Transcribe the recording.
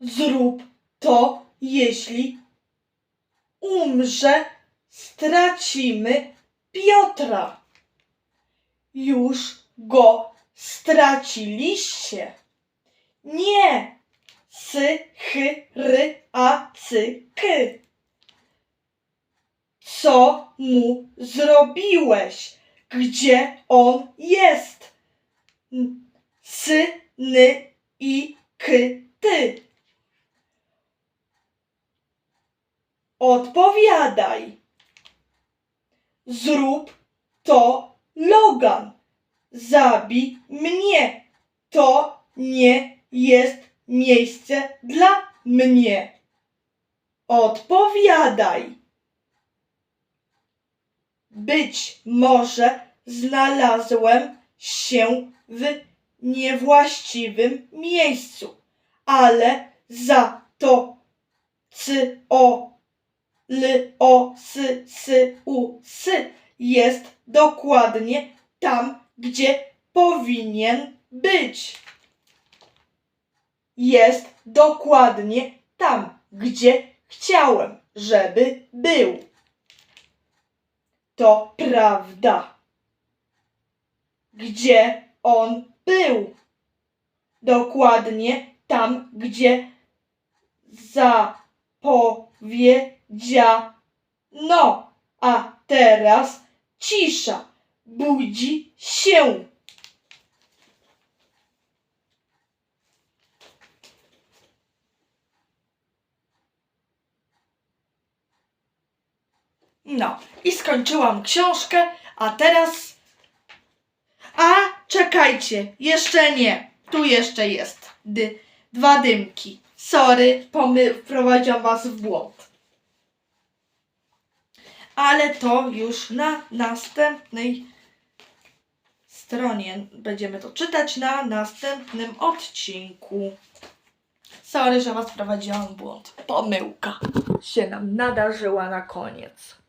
Zrób to, jeśli umrze, stracimy Piotra. Już go straciliście. Nie. Sy, chy, ry, a, cy, ky. Co mu zrobiłeś? Gdzie on jest? Sy, ny i ky, ty. Odpowiadaj. Zrób to, Logan. Zabij mnie. To nie jest miejsce dla mnie. Odpowiadaj. Być może znalazłem się w niewłaściwym miejscu, ale za to c o l o s s u s jest dokładnie tam, gdzie powinien być. Jest dokładnie tam, gdzie chciałem, żeby był. To prawda. Gdzie on był? Dokładnie tam, gdzie zapowiedziano. A teraz cisza. Budzi się. No, i skończyłam książkę, a teraz. A, czekajcie, jeszcze nie. Tu jeszcze jest. Dy, dwa dymki. Sorry, pomy wprowadziłam was w błąd. Ale to już na następnej stronie. Będziemy to czytać na następnym odcinku. Sorry, że was wprowadziłam w błąd. Pomyłka się nam nadarzyła na koniec.